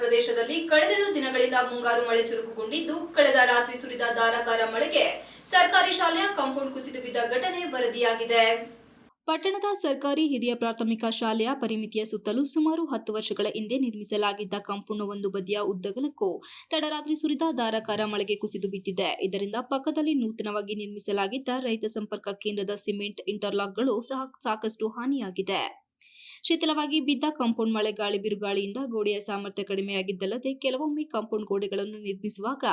ಪ್ರದೇಶದಲ್ಲಿ ಕಳೆದೆರಡು ದಿನಗಳಿಂದ ಮುಂಗಾರು ಮಳೆ ಚುರುಕುಗೊಂಡಿದ್ದು, ಕಳೆದ ರಾತ್ರಿ ಸುರಿದ ಧಾರಾಕಾರ ಮಳೆಗೆ ಸರ್ಕಾರಿ ಶಾಲೆಯ ಕಾಂಪೌಂಡ್ ಕುಸಿದು ಬಿದ್ದ ಘಟನೆ ವರದಿಯಾಗಿದೆ. ಪಟ್ಟಣದ ಸರ್ಕಾರಿ ಹಿರಿಯ ಪ್ರಾಥಮಿಕ ಶಾಲೆಯ ಪರಿಮಿತಿಯ ಸುತ್ತಲೂ ಸುಮಾರು ಹತ್ತು ವರ್ಷಗಳ ಹಿಂದೆ ನಿರ್ಮಿಸಲಾಗಿದ್ದ ಕಾಂಪೌಂಡ್ ಒಂದು ಬದಿಯ ಉದ್ದಗಲಕ್ಕೂ ತಡರಾತ್ರಿ ಸುರಿದ ಧಾರಾಕಾರ ಮಳೆಗೆ ಕುಸಿದು ಬಿದ್ದಿದೆ. ಇದರಿಂದ ಪಕ್ಕದಲ್ಲಿ ನೂತನವಾಗಿ ನಿರ್ಮಿಸಲಾಗಿದ್ದ ರೈತ ಸಂಪರ್ಕ ಕೇಂದ್ರದ ಸಿಮೆಂಟ್ ಇಂಟರ್ಲಾಕ್ಗಳು ಸಹ ಸಾಕಷ್ಟು ಹಾನಿಯಾಗಿದೆ. ಶಿಥಿಲವಾಗಿ ಬಿದ್ದ ಕಾಂಪೌಂಡ್ ಮಳೆ ಗಾಳಿ ಬಿರುಗಾಳಿಯಿಂದ ಗೋಡೆಯ ಸಾಮರ್ಥ್ಯ ಕಡಿಮೆಯಾಗಿದ್ದಲ್ಲದೆ ಕೆಲವೊಮ್ಮೆ ಕಾಂಪೌಂಡ್ ಗೋಡೆಗಳನ್ನು ನಿರ್ಮಿಸುವಾಗ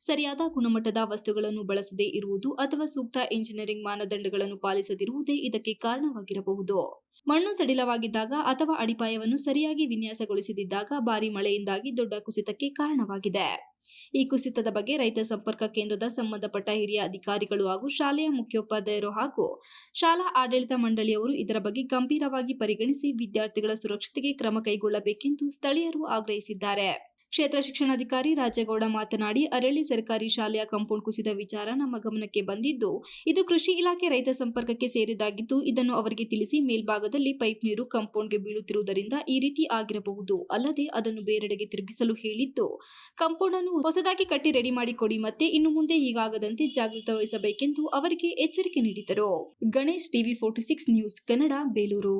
ಸರಿಯಾದ ಗುಣಮಟ್ಟದ ವಸ್ತುಗಳನ್ನು ಬಳಸದೇ ಇರುವುದು ಅಥವಾ ಸೂಕ್ತ ಇಂಜಿನಿಯರಿಂಗ್ ಮಾನದಂಡಗಳನ್ನು ಪಾಲಿಸದಿರುವುದೇ ಇದಕ್ಕೆ ಕಾರಣವಾಗಿರಬಹುದು. ಮಣ್ಣು ಸಡಿಲವಾಗಿದ್ದಾಗ ಅಥವಾ ಅಡಿಪಾಯವನ್ನು ಸರಿಯಾಗಿ ವಿನ್ಯಾಸಗೊಳಿಸದಿದ್ದಾಗ ಭಾರಿ ಮಳೆಯಿಂದಾಗಿ ದೊಡ್ಡ ಕುಸಿತಕ್ಕೆ ಕಾರಣವಾಗಿದೆ. ಈ ಕುಸಿತದ ಬಗ್ಗೆ ರೈತ ಸಂಪರ್ಕ ಕೇಂದ್ರದ ಸಂಬಂಧಪಟ್ಟ ಹಿರಿಯ ಅಧಿಕಾರಿಗಳು ಹಾಗೂ ಶಾಲೆಯ ಮುಖ್ಯೋಪಾಧ್ಯಾಯರು ಹಾಗೂ ಶಾಲಾ ಆಡಳಿತ ಮಂಡಳಿಯವರು ಇದರ ಬಗ್ಗೆ ಗಂಭೀರವಾಗಿ ಪರಿಗಣಿಸಿ ವಿದ್ಯಾರ್ಥಿಗಳ ಸುರಕ್ಷತೆಗೆ ಕ್ರಮ ಕೈಗೊಳ್ಳಬೇಕೆಂದು ಸ್ಥಳೀಯರು ಆಗ್ರಹಿಸಿದ್ದಾರೆ. ಕ್ಷೇತ್ರ ಶಿಕ್ಷಣಾಧಿಕಾರಿ ರಾಜೇಗೌಡ ಮಾತನಾಡಿ ಅರಳಿ ಸರ್ಕಾರಿ ಶಾಲೆಯ ಕಾಂಪೌಂಡ್ ಕುಸಿದ ವಿಚಾರ ನಮ್ಮ ಗಮನಕ್ಕೆ ಬಂದಿದ್ದು, ಇದು ಕೃಷಿ ಇಲಾಖೆ ರೈತ ಸಂಪರ್ಕಕ್ಕೆ ಸೇರಿದಾಗಿದ್ದು ಇದನ್ನು ಅವರಿಗೆ ತಿಳಿಸಿ ಮೇಲ್ಭಾಗದಲ್ಲಿ ಪೈಪ್ ನೀರು ಕಾಂಪೌಂಡ್ಗೆ ಬೀಳುತ್ತಿರುವುದರಿಂದ ಈ ರೀತಿ ಆಗಿರಬಹುದು. ಅಲ್ಲದೆ ಅದನ್ನು ಬೇರೆಡೆಗೆ ತಿರುಗಿಸಲು ಹೇಳಿದ್ದು ಕಾಂಪೌಂಡ್ ಅನ್ನು ಹೊಸದಾಗಿ ಕಟ್ಟಿ ರೆಡಿ ಮಾಡಿ ಕೊಡಿ ಮತ್ತೆ ಇನ್ನು ಮುಂದೆ ಹೀಗಾಗದಂತೆ ಜಾಗೃತ ವಹಿಸಬೇಕೆಂದು ಅವರಿಗೆ ಎಚ್ಚರಿಕೆ ನೀಡಿದರು. Ganesh TV forty six news, Kannada, Belur.